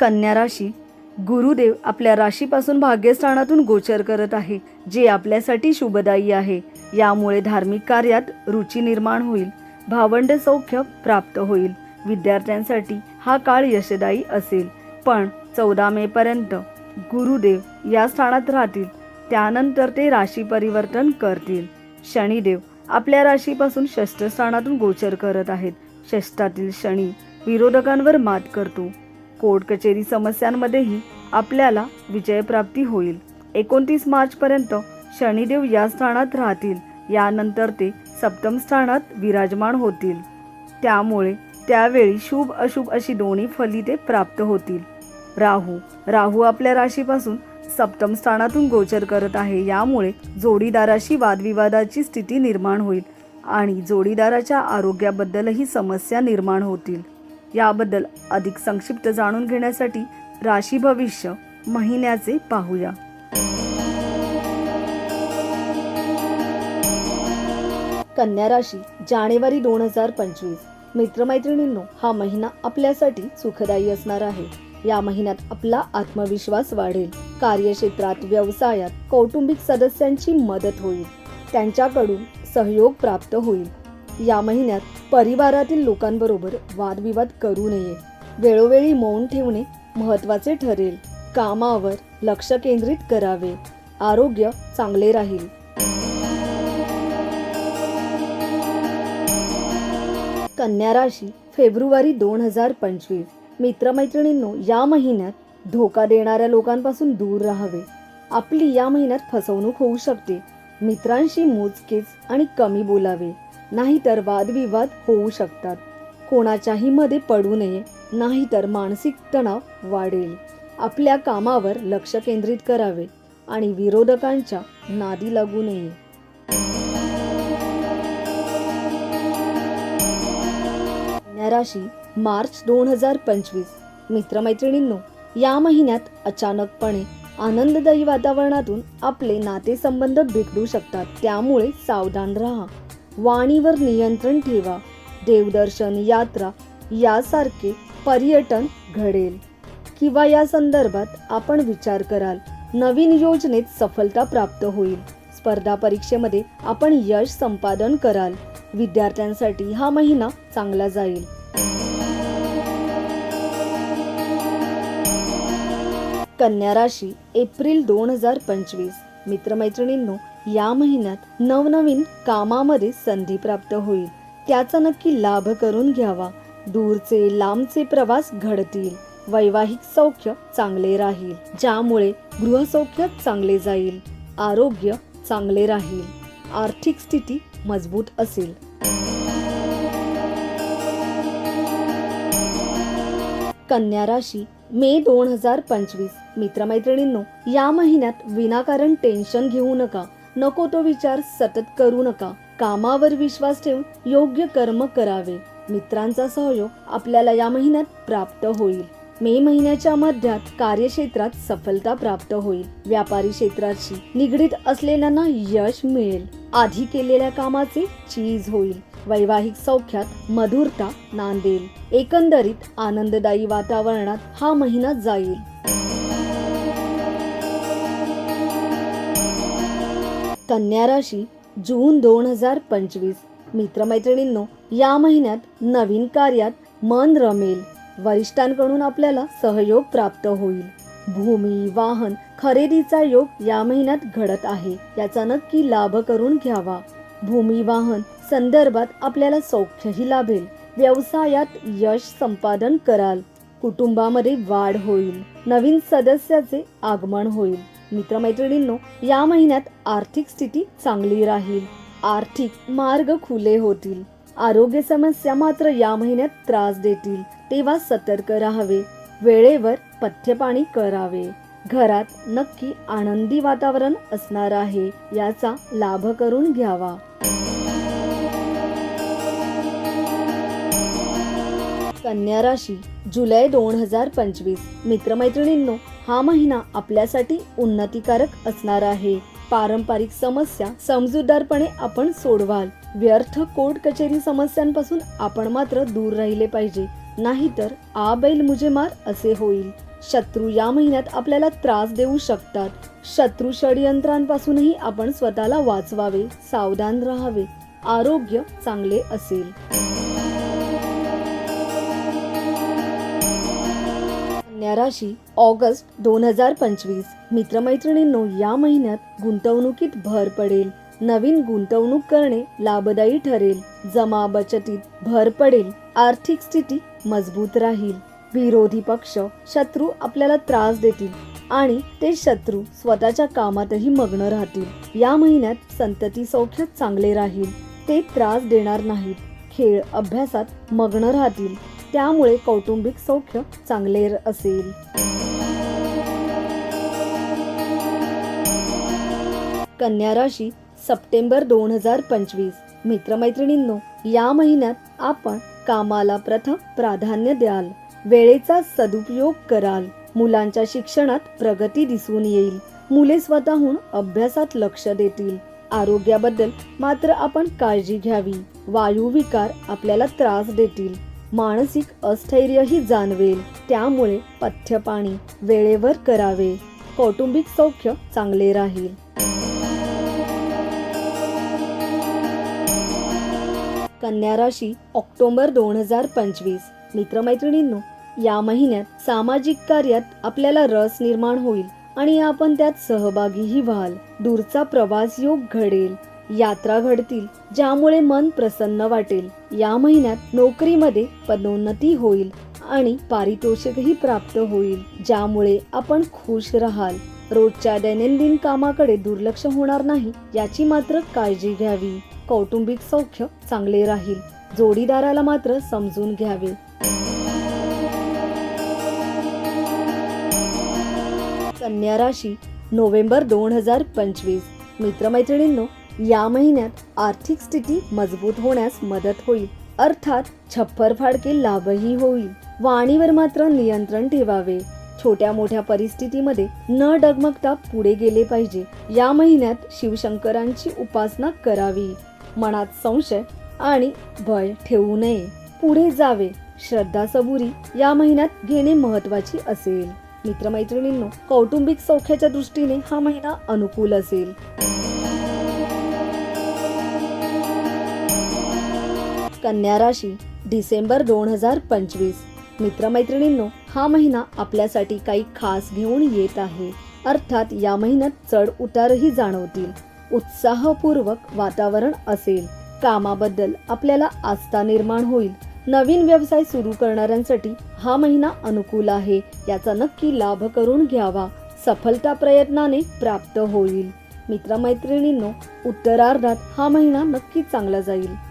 कन्या राशी गुरुदेव आपल्या राशीपासून भाग्यस्थानातून गोचर करत आहे जे आपल्यासाठी शुभदायी आहे. यामुळे धार्मिक कार्यात रुची निर्माण होईल भावंड सौख्य प्राप्त होईल. विद्यार्थ्यांसाठी हा काळ यशदायी असेल. पण चौदा मे पर्यंत गुरुदेव या स्थानात राहतील त्यानंतर ते राशी परिवर्तन करतील. शनिदेव आपल्या राशीपासून षष्ठ स्थानातून गोचर करत आहेत. षष्ठातील शनी विरोधकांवर मात करतो. कोर्ट कचेरी समस्यांमध्येही आपल्याला विजयप्राप्ती होईल. एकोणतीस मार्चपर्यंत शनिदेव या स्थानात राहतील. यानंतर ते सप्तम स्थानात विराजमान होतील. त्यामुळे त्यावेळी शुभ अशुभ अशी दोन्ही फलिते प्राप्त होतील. राहू. राहू आपल्या राशीपासून सप्तम स्थानातून गोचर करत आहे. यामुळे जोडीदाराशी वादविवादाची स्थिती निर्माण होईल आणि जोडीदाराच्या आरोग्याबद्दलही समस्या निर्माण होतील. याबद्दल अधिक संक्षिप्त जाणून घेण्यासाठी राशी भविष्य महिन्याचे पाहूया. कन्या राशी जानेवारी दोन हजार पंचवीस. मित्रमैत्रिणींनो हा महिना आपल्यासाठी सुखदायी असणार आहे. या महिन्यात आपला आत्मविश्वास वाढेल. कार्यक्षेत्रात व्यवसायात कौटुंबिक सदस्यांची मदत होईल. त्यांच्याकडून सहयोग प्राप्त होईल. या महिन्यात परिवारातील लोकांबरोबर वादविवाद करू नये. वेळोवेळी मौन ठेवणे महत्त्वाचे ठरेल. कामावर लक्ष केंद्रित करावे. आरोग्य चांगले राहील. कन्या राशी फेब्रुवारी दोन हजार पंचवीस. मित्रमैत्रिणींनो या महिन्यात धोका देणाऱ्या लोकांपासून दूर राहावे. आपली या महिन्यात फसवणूक होऊ शकते. मित्रांशी मोजकेच आणि कमी बोलावे. नाहीतर वादविवाद होऊ शकतात. कोणाच्याही मध्ये पडू नये नाहीतर मानसिक तणाव वाढेल. आपल्या कामावर लक्ष केंद्रित करावे आणि विरोधकांच्या नादी लागू नये. राशी मार्च दोन हजार पंचवीस. मित्रमैत्रिणींनो या महिन्यात अचानकपणे आनंददायी वातावरणातून आपले नातेसंबंध बिघडू शकतात. त्यामुळे सावधान राहा. वाणीवर नियंत्रण ठेवा. देवदर्शन यात्रा यासारखे पर्यटन घडेल. किंवा या संदर्भात आपण विचार कराल. नवीन योजनेत सफलता प्राप्त होईल. स्पर्धा परीक्षेमध्ये आपण यश संपादन कराल. विद्यार्थ्यांसाठी हा महिना चांगला जाईल. कन्या राशी एप्रिल दोन हजार पंचवीस. मित्रमैत्रिणींनो या महिन्यात नवनवीन कामामध्ये संधी प्राप्त होईल. त्याचा नक्की लाभ करून घ्यावा. दूरचे लांबचे प्रवास घडतील. वैवाहिक सौख्य चांगले राहील ज्यामुळे गृहसौख्य चांगले जाईल आरोग्य चांगले राहील आर्थिक स्थिती मजबूत असेल. कन्या राशी मे दोन हजार पंचवीस. मित्रमैत्रिणींनो या महिन्यात विनाकारण टेन्शन घेऊ नका. नको तो विचार सतत करू नका. कामावर विश्वास ठेवून योग्य कर्म करावे. मित्रांचा सहयोग आपल्याला या महिन्यात प्राप्त होईल. मे महिन्याच्या मध्यात कार्यक्षेत्रात सफलता प्राप्त होईल. व्यापारी क्षेत्राशी निगडीत असलेल्यांना यश मिळेल. आधी केलेल्या कामाचे चीज होईल. वैवाहिक सौख्यात मधुरता नांदेल. एकंदरीत आनंददायी वातावरणात हा महिना जाईल. कन्या राशी जून दोन हजार पंचवीस. मित्रमैत्रिणींनो या महिन्यात नवीन कार्यात मन रमेल. वरिष्ठांकडून आपल्याला सहयोग प्राप्त होईल. भूमी वाहन खरेदीचा योग या महिन्यात घडत आहे. याचा नक्की लाभ करून घ्यावा. भूमी वाहन संदर्भात आपल्याला सौख्यही लाभेल. व्यवसायात यश संपादन कराल. कुटुंबामध्ये वाढ होईल. नवीन सदस्याचे आगमन होईल. मित्रमैत्रिणींनो या महिन्यात आर्थिक स्थिती चांगली राहील. आर्थिक मार्ग खुले होतील. आरोग्य समस्या मात्र या महिन्यात त्रास देतील. तेव्हा सतर्क राहावे. वेळेवर पथ्यपाणी करावे. घरात नक्की आनंदी वातावरण असणार आहे याचा लाभ करून घ्यावा. कन्या राशी जुलै दोन हजार पंचवीस. मित्रमैत्रिणींनो हा महिना आपल्यासाठी उन्नतीकारक असणार आहे. पारंपरिक समस्या समजूतदारपणे आपण सोडवाल. व्यर्थ कोर्ट कचेरी समस्यांपासून आपण मात्र दूर राहिले पाहिजे. नाहीतर आ बैल मुझे मार असे होईल. शत्रू या महिन्यात आपल्याला त्रास देऊ शकतात. शत्रू षडयंत्रांपासूनही आपण स्वतःला वाचवावे सावधान राहावे. आरोग्य चांगले असेल. कन्या राशी ऑगस्ट दोन हजार पंचवीस. मित्रमैत्रिणींनो या महिन्यात गुंतवणुकीत भर पडेल. नवीन गुंतवणूक करणे लाभदायी ठरेल. जमा बचतीत भर पडेल. आर्थिक स्थिती मजबूत राहील. विरोधी पक्ष शत्रू आपल्याला त्रास देतील आणि ते शत्रू स्वतःच्या कामातही मग्न राहतील. या महिन्यात संतती सौख्य चांगले राहील. ते त्रास देणार नाहीत. खेळ अभ्यासात मग्न राहतील. त्यामुळे कौटुंबिक सौख्य चांगले र- असेल. कन्या राशी सप्टेंबर दोन हजार पंचवीस. मित्रमैत्रिणींनो या महिन्यात आपण कामाला प्रथम प्राधान्य द्याल. वेळेचा सदुपयोग कराल. मुलांच्या शिक्षणात प्रगती दिसून येईल. मुले स्वतःहून अभ्यासात लक्ष देतील. आरोग्याबद्दल मात्र आपण काळजी घ्यावी. वायुविकार आपल्याला त्रास देतील. मानसिक अस्थैर्यही जाणवेल. त्यामुळे पथ्यपाणी वेळेवर करावे. कौटुंबिक सौख्य चांगले राहील. कन्या राशी ऑक्टोबर दोन हजार पंचवीस. मित्रमैत्रिणींनो या महिन्यात सामाजिक कार्यात आपल्याला रस निर्माण होईल आणि आपण त्यात सहभागीही व्हाल. दूरचा प्रवास योग घडेल. यात्रा घडतील ज्यामुळे मन प्रसन्न वाटेल. या महिन्यात नोकरीमध्ये पदोन्नती होईल आणि पारितोषिकही प्राप्त होईल ज्यामुळे आपण खुश राहाल. रोजच्या दैनंदिन कामाकडे दुर्लक्ष होणार नाही याची मात्र काळजी घ्यावी. कौटुंबिक सौख्य चांगले राहील जोडीदाराला मात्र समजून घ्यावे. कन्या राशी नोव्हेंबर दोन हजार पंचवीस. मित्रमैत्रिणींनो या महिन्यात आर्थिक स्थिती मजबूत होण्यास मदत होईल. अर्थात छप्पर फाडके लाभही होईल. वाणीवर मात्र नियंत्रण ठेवावे. छोट्या मोठ्या परिस्थितीमध्ये न डगमगता पुढे गेले पाहिजे. या महिन्यात शिवशंकरांची उपासना करावी. मनात संशय आणि भय ठेवू नये. पुढे जावे. श्रद्धा सबुरी या महिन्यात घेणे महत्वाची असेल. मित्रमैत्रिणींनो कौटुंबिक सौख्याच्या दृष्टीने हा महिना अनुकूल असेल. कन्या राशी डिसेंबर दोन हजार पंचवीस. मित्रमैत्रिणींनो हा महिना आपल्यासाठी काही खास घेऊन येत आहे. अर्थात या महिन्यात चढ उतारही जाणवतील. उत्साहपूर्वक वातावरण असेल. कामाबद्दल आपल्याला आस्था निर्माण होईल. नवीन व्यवसाय सुरू करणाऱ्यांसाठी हा महिना अनुकूल आहे. याचा नक्की लाभ करून घ्यावा. सफलता प्रयत्नाने प्राप्त होईल. मित्रमैत्रिणींनो उत्तरार्धात हा महिना नक्की चांगला जाईल.